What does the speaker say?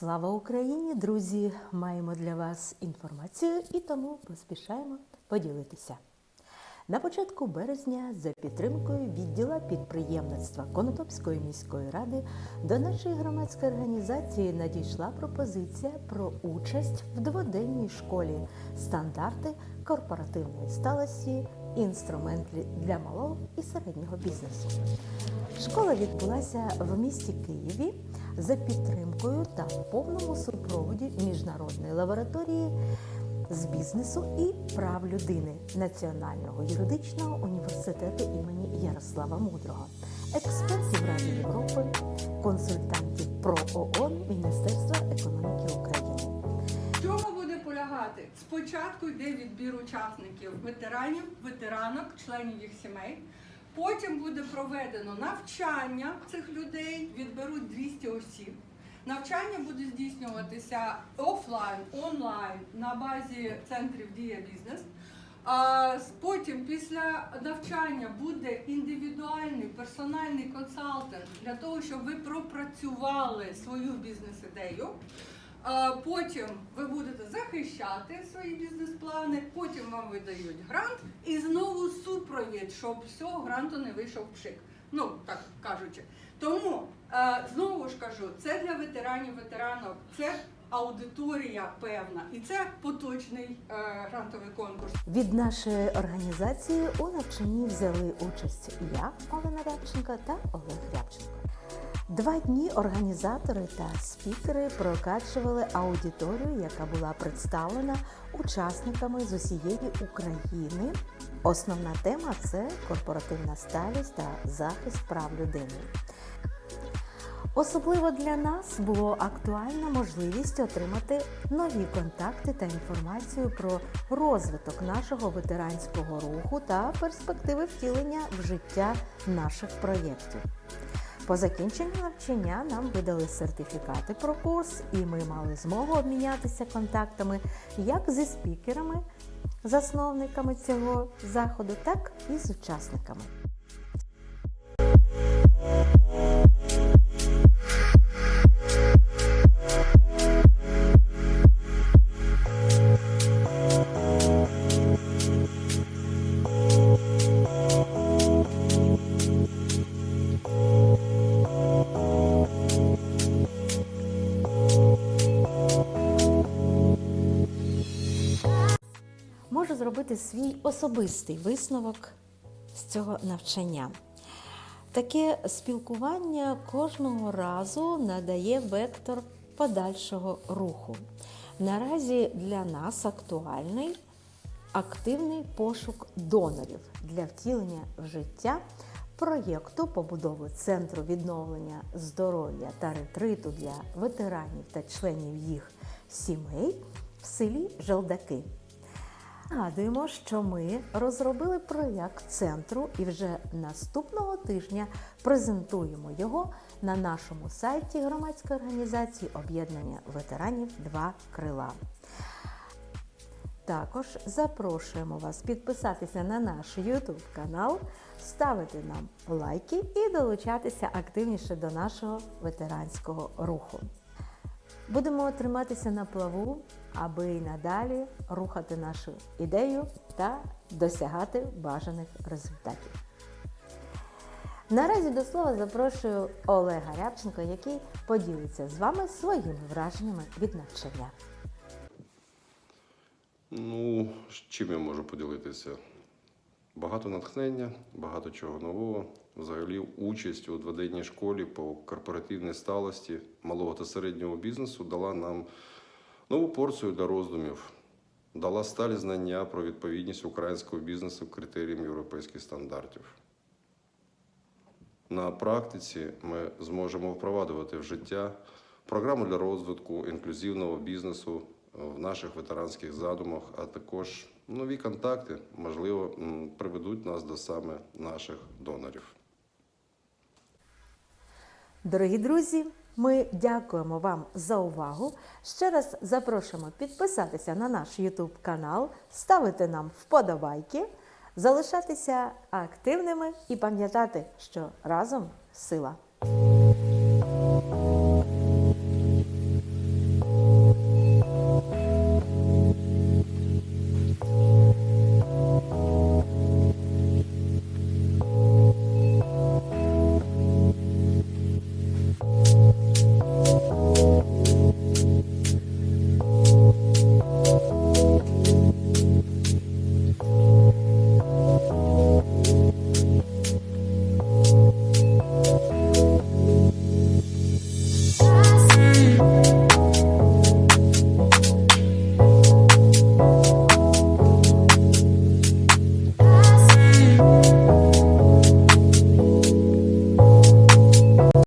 Слава Україні, друзі! Маємо для вас інформацію і тому поспішаємо поділитися. На початку березня за підтримкою відділа підприємництва Конотопської міської ради до нашої громадської організації надійшла пропозиція про участь в дводенній школі стандарти корпоративної сталості, інструменти для малого і середнього бізнесу. Школа відбулася в місті Києві за підтримкою та в повному супроводі міжнародної лабораторії з бізнесу і прав людини Національного юридичного університету імені Ярослава Мудрого, експертів Ради Європи, консультантів ПРО ООН Міністерства економіки України. Чому буде полягати? Спочатку йде відбір учасників ветеранів, ветеранок, членів їх сімей. Потім буде проведено навчання цих людей, відберуть 200 осіб. Навчання буде здійснюватися офлайн, онлайн на базі центрів Дія Бізнес. Потім після навчання буде індивідуальний персональний консалтинг для того, щоб ви пропрацювали свою бізнес-ідею. Потім ви будете захищати свої бізнес-плани, потім вам видають грант і знову супровід, щоб з цього гранту не вийшов пшик. Ну, так кажучи. Тому знову ж кажу, це для ветеранів, ветеранок, це аудиторія певна, і це поточний е, грантовий конкурс. Від нашої організації у навчанні взяли участь я, Олена Рябченко та Олег Рябченко. Два дні організатори та спікери прокачували аудиторію, яка була представлена учасниками з усієї України. Основна тема це корпоративна сталість та захист прав людини. Особливо для нас було актуальна можливість отримати нові контакти та інформацію про розвиток нашого ветеранського руху та перспективи втілення в життя наших проєктів. По закінченню навчання нам видали сертифікати про курс, і ми мали змогу обмінятися контактами як зі спікерами, засновниками цього заходу, так і з учасниками. Можу зробити свій особистий висновок з цього навчання. Таке спілкування кожного разу надає вектор подальшого руху. Наразі для нас актуальний активний пошук донорів для втілення в життя проєкту побудови центру відновлення здоров'я та ретриту для ветеранів та членів їх сімей в селі Желдаки. Нагадуємо, що ми розробили проєкт центру і вже наступного тижня презентуємо його на нашому сайті громадської організації об'єднання ветеранів Два крила. Також запрошуємо вас підписатися на наш YouTube канал, ставити нам лайки і долучатися активніше до нашого ветеранського руху. Будемо триматися на плаву, аби і надалі рухати нашу ідею та досягати бажаних результатів. Наразі до слова запрошую Олега Рябченка, який поділиться з вами своїми враженнями від навчання. Ну, чим я можу поділитися? Багато натхнення, багато чого нового. Взагалі, участь у дводенній школі по корпоративній сталості малого та середнього бізнесу дала нам нову порцію для роздумів, дала сталі знання про відповідність українського бізнесу критеріям європейських стандартів. На практиці ми зможемо впроваджувати в життя програму для розвитку інклюзивного бізнесу в наших ветеранських задумах, а також нові контакти, можливо, приведуть нас до саме наших донорів. Дорогі друзі, ми дякуємо вам за увагу. Ще раз запрошуємо підписатися на наш YouTube канал, ставити нам вподобайки, залишатися активними і пам'ятати, що разом сила.